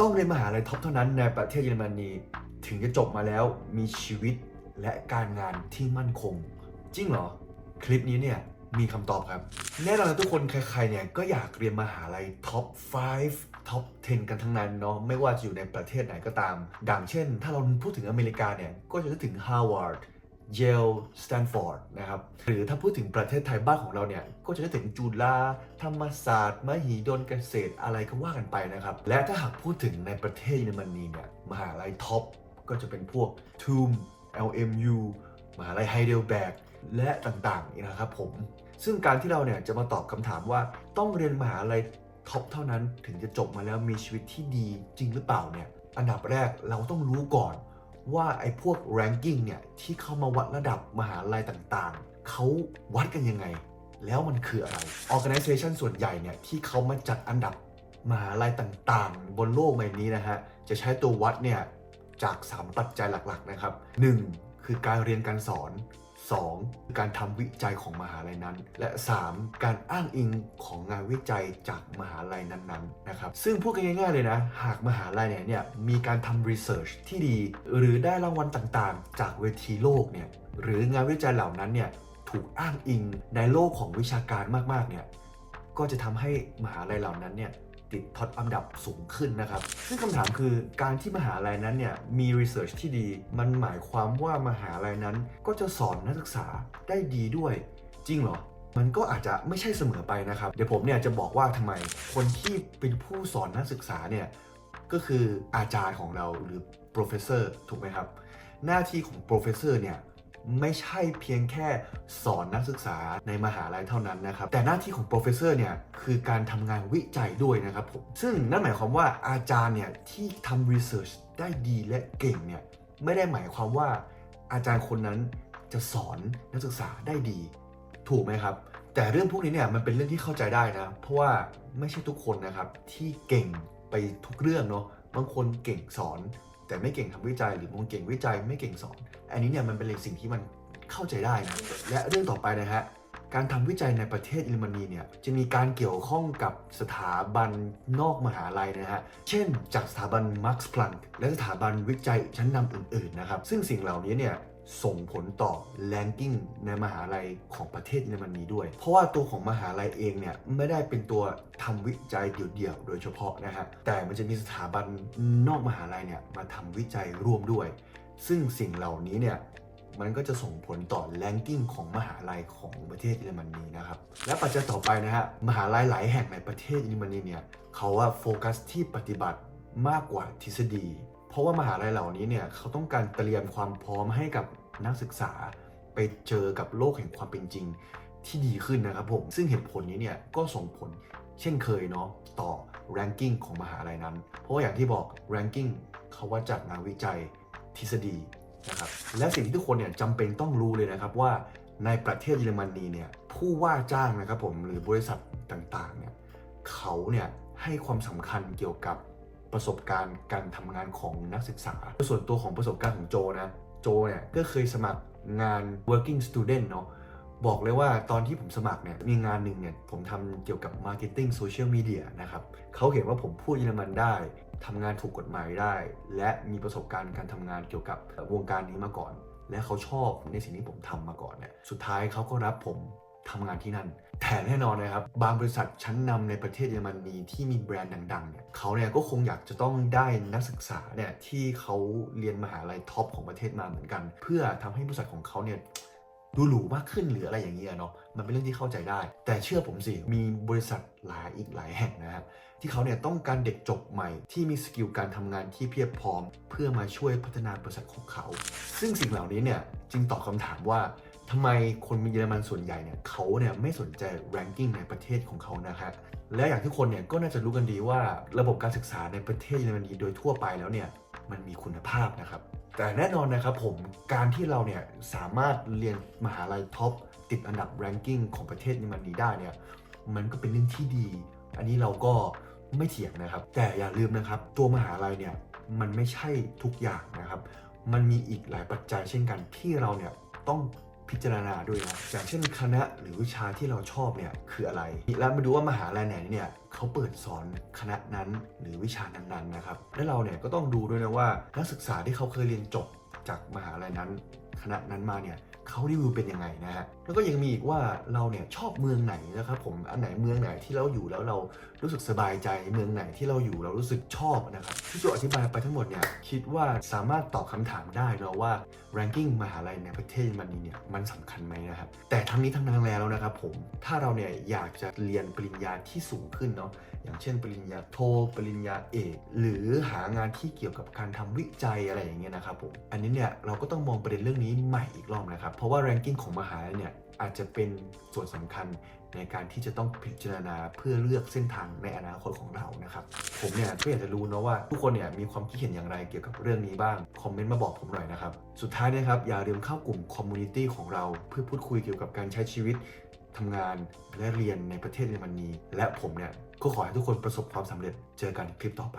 ต้องเรียนมหาลัยท็อปเท่านั้นในประเทศเยอรมนีถึงจะจบมาแล้วมีชีวิตและการงานที่มั่นคง จริงเหรอ คลิปนี้เนี่ยมีคำตอบครับ แน่นอนทุกคนใครๆเนี่ยก็อยากเรียนมหาลัยท็อป 5 ท็อป 10 กันทั้งนั้นเนาะไม่ว่าจะอยู่ในประเทศไหนก็ตาม ดังเช่น ถ้าเราพูดถึงอเมริกาเนี่ยก็จะนึกถึง Harvard เยลสแตนฟอร์ดนะครับหรือถ้าพูดถึงประเทศไทยบ้านของเราเนี่ย ก็จะนึกถึงจุฬาธรรมศาสตร์ มหิดลเกษตรอะไรก็ว่ากันไปนะครับ และถ้าหากพูดถึงในประเทศเยอรมนีเนี่ยมหาลัยท็อปก็จะเป็นพวก TUM LMU มหาลัยไฮเดลแบกและต่างๆนี่นะครับผม ซึ่งการที่เราเนี่ยจะมาตอบคำถามว่าต้องเรียนมหาลัยท็อปเท่านั้นถึงจะจบมาแล้วมีชีวิตที่ดีจริงหรือเปล่าเนี่ยอันดับแรกเราต้องรู้ก่อน ว่าไอ้พวก ranking เนี่ย ที่เขามาวัดระดับมหาลัยต่างๆ เขาวัดกันยังไง แล้วมันคืออะไร organization ส่วนใหญ่เนี่ย ที่เขามาจัดอันดับมหาลัยต่างๆ บนโลกใบนี้นะฮะ จะใช้ตัววัดเนี่ย จาก 3 ปัจจัยหลักๆนะครับ 1. คือการเรียนการสอน 2. คือการทำวิจัยของมหาลัยนั้น และ 3. การอ้างอิงของงานวิจัยจากมหาลัยนั้นๆนะครับซึ่งพูดกันง่ายๆเลยนะ หากมหาลัยเนี่ยเนี่ยมีการทำรีเสิร์ชที่ดี หรือได้รางวัลต่างๆ จากเวทีโลกเนี่ยหรืองานวิจัยเหล่านั้นเนี่ยถูกอ้างอิงในโลกของวิชาการมากๆเนี่ยก็จะทำให้มหาลัยเหล่านั้นเนี่ย ติดท็อปอันดับสูงขึ้นนะครับ ซึ่งคำถามคือการที่มหาลัยนั้นเนี่ยมี research ที่ดี มันหมายความว่ามหาลัยนั้นก็จะสอนนักศึกษาได้ดีด้วย จริงเหรอมันก็อาจจะไม่ใช่เสมอไปนะครับ เดี๋ยวผมเนี่ยจะบอกว่าทำไมคนที่เป็นผู้สอนนักศึกษาเนี่ยก็คืออาจารย์ของเราหรือ professor ถูกไหมครับ หน้าที่ของ professor เนี่ย ไม่ใช่เพียงแค่สอนนักศึกษาในมหาลัยเท่านั้นนะครับ แต่หน้าที่ของ professor เนี่ย คือการทำงานวิจัยด้วยนะครับผม ซึ่งนั่นหมายความว่าอาจารย์เนี่ย ที่ทำ research ได้ดีและเก่งเนี่ย ไม่ได้หมายความว่าอาจารย์คนนั้นจะสอนนักศึกษาได้ดี ถูกไหมครับ แต่เรื่องพวกนี้เนี่ยมันเป็นเรื่องที่เข้าใจได้นะ เพราะว่าไม่ใช่ทุกคนนะครับที่เก่งไปทุกเรื่องเนาะบางคนเก่งสอน แต่ไม่เก่งทำวิจัยหรือบางคนเก่งวิจัยไม่เก่งสอน อันนี้เนี่ยมันเป็นเรื่องสิ่งที่มันเข้าใจได้นะ และเรื่องต่อไปนะฮะ การทำวิจัยในประเทศเยอรมนีเนี่ยจะมีการเกี่ยวข้องกับสถาบันนอกมหาลัยนะฮะ เช่น จากสถาบัน Max Planck และสถาบันวิจัยชั้นนำอื่นๆนะครับ ซึ่งสิ่งเหล่านี้เนี่ย ส่งผลต่อ ranking ในมหาลัยของประเทศเยอรมนีด้วย เพราะว่าตัวของมหาลัยเองเนี่ยไม่ได้เป็นตัวทำวิจัยเดี่ยวๆโดยเฉพาะนะฮะแต่มันจะมีสถาบันนอกมหาลัยเนี่ยมาทำวิจัยร่วมด้วย ซึ่งสิ่งเหล่านี้เนี่ยมันก็จะส่งผลต่อ ranking ของมหาลัยของประเทศเยอรมนีนะครับ และปัจจัยต่อไปนะฮะมหาลัยหลายแห่งในประเทศเยอรมนีเนี่ยเขาว่าโฟกัสที่ปฏิบัติมากกว่าทฤษฎี เพราะว่ามหาลัยเหล่านี้เนี่ยเขาต้องการเตรียมความพร้อมให้กับนักศึกษาไปเจอกับโลกแห่งความเป็นจริงที่ดีขึ้นนะครับผม ซึ่งเหตุผลนี้เนี่ยก็ส่งผลเช่นเคยเนาะต่อ ranking ของมหาลัยนั้น เพราะว่าอย่างที่บอก ranking เขาวัดจากงานวิจัยทฤษฎีนะครับและสิ่งที่ทุกคนเนี่ยจำเป็นต้องรู้เลยนะครับว่าในประเทศเยอรมนีเนี่ยผู้ว่าจ้างนะครับผมหรือบริษัทต่างๆเนี่ยเขาเนี่ยให้ความสำคัญเกี่ยวกับ ประสบการณ์การทำงานของนักศึกษา ส่วนตัวของประสบการณ์ของโจนะโจเนี่ยก็เคยสมัครงาน working student เนาะบอกเลยว่าตอนที่ผมสมัครเนี่ยมีงานหนึ่งเนี่ยผมทำเกี่ยวกับ marketing social media นะครับเขาเห็นว่าผมพูดเยอรมันได้ทำงานถูกกฎหมายได้ และมีประสบการณ์การทำงานเกี่ยวกับวงการนี้มาก่อน และเขาชอบในสิ่งที่ผมทำมาก่อนเนี่ยสุดท้ายเขาก็รับผมทำงานที่นั่น แต่แน่นอนนะครับ บางบริษัทชั้นนำในประเทศเยอรมนีที่มีแบรนด์ดังๆเนี่ยเขาเนี่ยก็คงอยากจะต้องได้นักศึกษาเนี่ยที่เขาเรียนมหาลัยท็อปของประเทศมาเหมือนกัน เพื่อทำให้บริษัทของเขาเนี่ยดูหรูมากขึ้นหรืออะไรอย่างเงี้ยเนาะมันเป็นเรื่องที่เข้าใจได้ แต่เชื่อผมสิ มีบริษัทหลายอีกหลายแห่งนะครับที่เขาเนี่ยต้องการเด็กจบใหม่ที่มีสกิลการทำงานที่เพียบพร้อม เพื่อมาช่วยพัฒนาบริษัทของเขา ซึ่งสิ่งเหล่านี้เนี่ยจึงตอบคำถามว่า ทำไมคนเยอรมันส่วนใหญ่เนี่ยเขาเนี่ยไม่สนใจ ranking ในประเทศของเขานะครับและอย่างที่คนเนี่ยก็น่าจะรู้กันดีว่าระบบการศึกษาในประเทศเยอรมนีโดยทั่วไปแล้วเนี่ยมันมีคุณภาพนะครับ แต่แน่นอนนะครับผมการที่เราเนี่ยสามารถเรียนมหาลัยท็อปติดอันดับ ranking ของประเทศเยอรมนีได้เนี่ยมันก็เป็นเรื่องที่ดี อันนี้เราก็ไม่เถียงนะครับ แต่อย่าลืมนะครับ ตัวมหาลัยเนี่ยมันไม่ใช่ทุกอย่างนะครับ มันมีอีกหลายปัจจัยเช่นกันที่เราเนี่ยต้อง พิจารณาด้วยนะอย่างเช่นคณะหรือวิชาที่เราชอบเนี่ยคืออะไร แล้วมาดูว่ามหาลัยไหนเนี่ยเขาเปิดสอนคณะนั้นหรือวิชานั้นๆนะครับและเราเนี่ยก็ต้องดูด้วยนะว่านักศึกษาที่เขาเคยเรียนจบจากมหาลัยนั้น คณะนั้นมาเนี่ยเขารีวิวเป็นยังไงนะฮะแล้วก็ยังมีอีกว่าเราเนี่ยชอบเมืองไหนนะครับผมอันไหนเมืองไหนที่เราอยู่แล้วเรารู้สึกสบายใจเมืองไหนที่เราอยู่เรารู้สึกชอบนะครับที่จะอธิบายไปทั้งหมดเนี่ยคิดว่าสามารถตอบคำถามได้เนาะว่า ranking มหาลัยในประเทศเยอรมนีเนี่ยมันสำคัญไหมนะครับแต่ทั้งนี้ทั้งนั้นแล้วนะครับผมถ้าเราเนี่ยอยากจะเรียนปริญญาที่สูงขึ้นเนาะอย่างเช่น ปริญญาโทปริญญาเอกหรือหางานที่เกี่ยวกับการทำวิจัยอะไรอย่างเงี้ยนะครับผมอันนี้เนี่ยเราก็ต้องมองประเด็นเรื่องนี้ใหม่อีกรอบนะครับ เพราะว่า ranking ของมหาลัยเนี่ยอาจจะเป็นส่วนสำคัญในการที่จะต้องพิจารณาเพื่อเลือกเส้นทางในอนาคตของเรานะครับ ผมเนี่ยก็อยากจะรู้นะว่าทุกคนเนี่ยมีความคิดเห็นอย่างไรเกี่ยวกับเรื่องนี้บ้าง คอมเมนต์มาบอกผมหน่อยนะครับ สุดท้ายนะครับ อย่าลืมเข้ากลุ่มคอมมูนิตี้ของเรา เพื่อพูดคุยเกี่ยวกับการใช้ชีวิตทำงานและเรียนในประเทศเยอรมนีและผมเนี่ยก็ขอให้ทุกคนประสบความสำเร็จเจอกันคลิปต่อไป